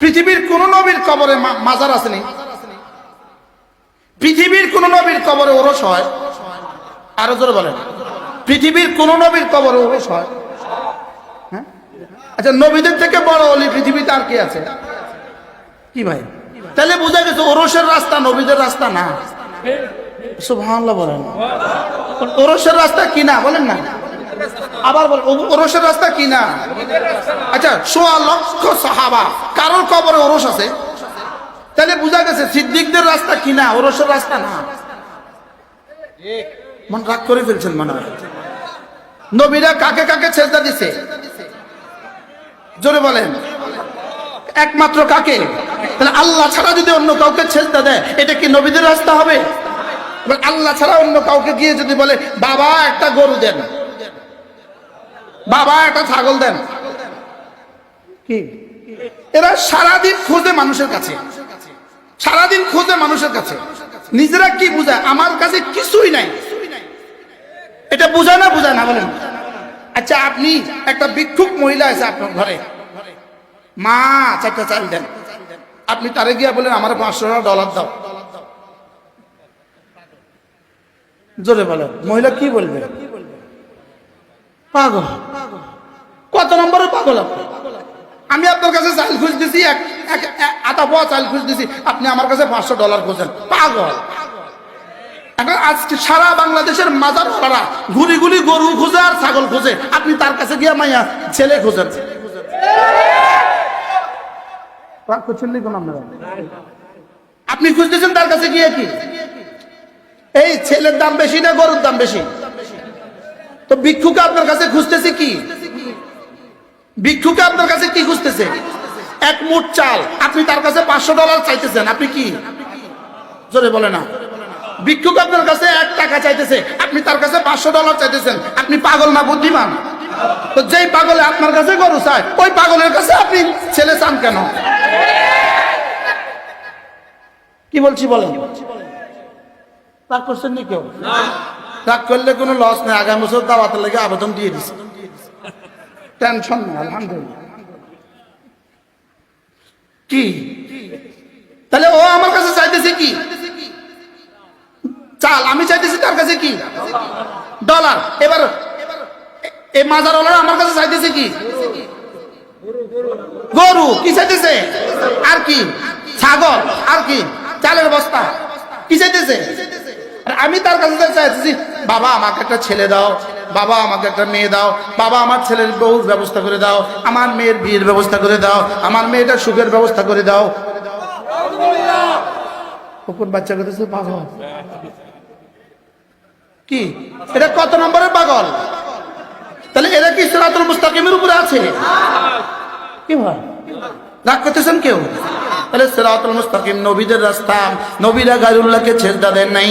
পৃথিবীর কোন নবীর কবরে মাজার আসেনি? পৃথিবীর কোন নবীর কবরে ওরস হয়? আরও জোরে বলেন। পৃথিবীর কোন নবীর কবরে ওরস হয়? হ্যাঁ? আচ্ছা নবীদের থেকে বড় অলি পৃথিবীতে আর কি আছে? কি ভাই? তাহলে বোঝা গেছে ওরসের রাস্তা নবীদের রাস্তা না। সুবহানাল্লাহ বলেন। ওরসের রাস্তা কি না? বলেন না। আবার বল ওরসের রাস্তা কি না? আচ্ছা সোয়া লক্ষ সাহাবা। কারোর কবরে ওরস আছে? তাহলে বোঝা গেছে সিদ্দিকদের রাস্তা কি না, ওরসের রাস্তা না। মন রাগ করে ফেলছেন মনে হয়। নবীরা কাকে কাকে ছেজদা দিছে? জোরে বলেন। একমাত্র কাকে? তাহলে আল্লাহ ছাড়া যদি অন্য কাউকে ছেজদা দেয়, এটা কি নবীদের রাস্তা হবে? আল্লাহ ছাড়া অন্য কাউকে গিয়ে যদি বলে, বাবা, একটা গরু দেন। বাবা, একটা ছাগল দেন। কি? এরা সারাদিন খোঁজে মানুষের কাছে। সারাদিন খোঁজে মানুষের কাছে। নিজেরা কি বুঝায়? আমার কাছে কিছুই নাই। এটা বুঝায় না বুঝায় না বলেন। আচ্ছা আপনি একটা ভিক্ষুক মহিলা আছে আপনার ঘরে। মা, চারটা চাল দেন। আপনি তারে গিয়া বলেন, আমার পাঁচশো টাকা ডলার দাও। জোরে বলেন। মহিলা কি বলবে? পাগল। পাগল আপনি। আমি আপনার কাছে চাল খুঁজতেছি এক, এক- চাল খুঁজতেছি আপনি আমার কাছে পাঁচশো ডলার খোঁজেন। পাগল। এখন আজকে সারা বাংলাদেশের মাজার পাড়া ঘুরি গরু আর ছাগল আপনি তার কাছে গিয়ে মাইয়া ছেলে? আপনি খুঁজতেছেন তার কাছে গিয়ে কি? এই ছেলের দাম বেশি না গরুর দাম বেশি? তো ভিক্ষুকে আপনার কাছে খুঁজতেছে কি? ভিক্ষুকে আপনার কাছে কি খুঁজতেছে? এক মুঠ চাল। আপনি তার কাছে পাঁচশো ডলার চাইতেছেন। আপনি কি? জোরে বলে না। ভিক্ষুক আপনার কাছে এক টাকা চাইতেছে। আপনি তার কাছে পাঁচশো ডলার চাইতেছেন। আপনি পাগল না বুদ্ধিমান? তো যেই পাগলে আপনার কাছে গরু চায়, ওই পাগলের কাছে আপনি ছেলে চান কেন? কি বলছি বলেন? রাগ করছেন নি কেউ? রাগ করলে কোনো লস নেই। আগামী বছর দাওয়াতের লেগে আবেদন দিয়ে দিছে। টেনশন নেই আলহামদুলিল্লাহ কি? তাহলে ও আমার কাছে চাইতেছে কি? চাল, আমি চাইতেছি তার কাছে কি? ডলার। এবার এই মাজার আমার কাছে চাইতেছে কি? গরু। কি চাইতেছে? আর কি? ছাগল। আর কি? চালের বস্তা। কি চাইতেছে? আমি তার কাছে চাইতেছি, বাবা, আমাকে একটা ছেলে দাও। বাবা আমাকে একটা মেয়ে দাও, বাবা আমার ছেলের বউর ব্যবস্থা করে দাও, আমার মেয়ের বিয়ের ব্যবস্থা করে দাও, আমার মেয়েটা সুখের ব্যবস্থা করে দাও। কোন বাচ্চা করতেছে পাগল। কি? এটা কত নম্বরের পাগল? তাহলে এরা কি সিরাতুল মুস্তাকিমের উপরে আছে? কি হয় রাগ করতেছেন কেউ? তাহলে সিরাতুল মুস্তাকিম নবীদের রাস্তা, নবীরা গায়রুল্লাহকে ছেজদা দেন নাই।